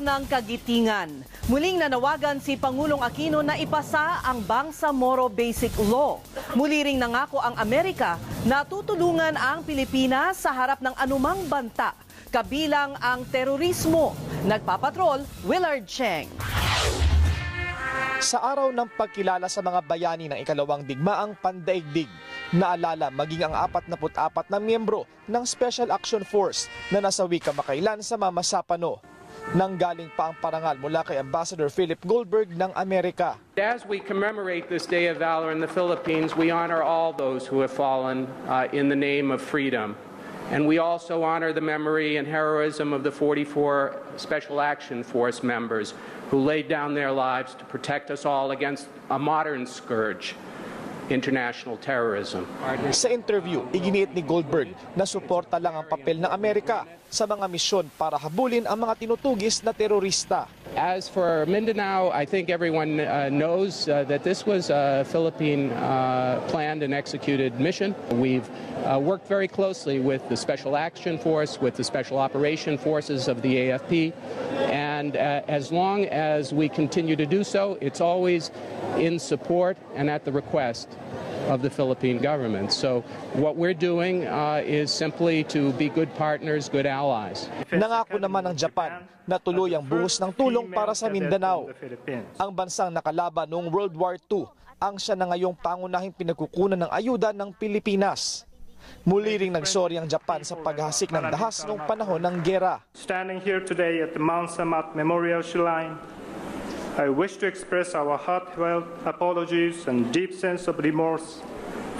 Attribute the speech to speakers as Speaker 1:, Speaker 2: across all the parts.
Speaker 1: ng kagitingan. Muling nanawagan si Pangulong Aquino na ipasa ang Bangsamoro Basic Law. Muli ring nangako ang Amerika na tutulungan ang Pilipinas sa harap ng anumang banta, kabilang ang terorismo. Nagpapatrol, Willard Cheng.
Speaker 2: Sa araw ng pagkilala sa mga bayani ng ikalawang digmaang pandaigdig, naalala maging ang 44 na miyembro ng Special Action Force na nasawi kamakailan sa Mamasapano. Pa ang parangal mula kay Ambassador Philip Goldberg ng Amerika.
Speaker 3: As we commemorate this Day of Valor in the Philippines, we honor all those who have fallen uh, in the name of freedom. And we also honor the memory and heroism of the 44 Special Action Force members who laid down their lives to protect us all against a modern scourge, international terrorism.
Speaker 2: Sa interview, iginiit ni Goldberg na suporta lang ang papel ng Amerika sa mga misyon para habulin ang mga tinutugis na terorista.
Speaker 3: As for Mindanao, I think everyone uh, knows uh, that this was a Philippine uh, planned and executed mission. We've uh, worked very closely with the Special Action Force, with the Special Operation Forces of the AFP, and uh, as long as we continue to do so, it's always in support and at the request of the Philippine government. So what we're doing uh, is simply to be good partners, good allies.
Speaker 2: Nangako naman ng Japan na tuluyang buhos ng tulong para sa Mindanao. Ang bansang nakalaban noong World War II ang siya na ngayong pangunahing pinagkukunan ng ayuda ng Pilipinas. Muli ring nagsorry ang Japan sa paghasik ng dahas noong panahon ng gera.
Speaker 4: Standing here today at the Mount Samat Memorial Shrine, I wish to express our heartfelt apologies and deep sense of remorse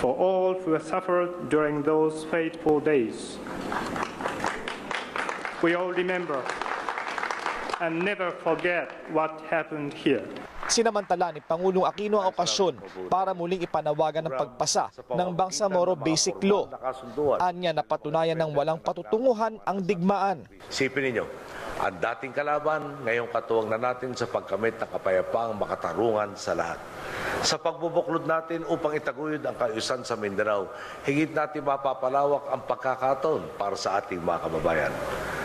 Speaker 4: for all who have suffered during those fateful days. We all remember and never forget what happened here.
Speaker 2: Sinamantala ni Pangulong Aquino ang okasyon para muling ipanawagan ng pagpasa ng Bangsamoro Basic Law. Anya napatunayan ng walang patutunguhan ang digmaan.
Speaker 5: Isipin ninyo, ang dating kalaban, ngayong katuwang na natin sa pagkamit ng kapayapaang makatarungan sa lahat. Sa pagbubuklod natin upang itaguyod ang kaayusan sa Mindanao, higit natin mapapalawak ang pagkakataon para sa ating mga kababayan.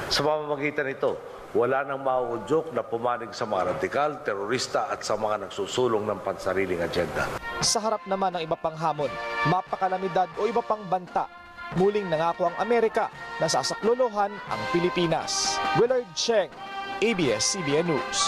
Speaker 5: Sa pamamagitan nito, wala nang mauudyok na pumanig sa mga radikal, terorista at sa mga nagsusulong ng pansariling agenda.
Speaker 2: Sa harap naman ng iba pang hamon, mapakalamidad o iba pang banta, muling nangako ang Amerika na sasaklolohan ang Pilipinas. Willard Cheng, ABS-CBN News.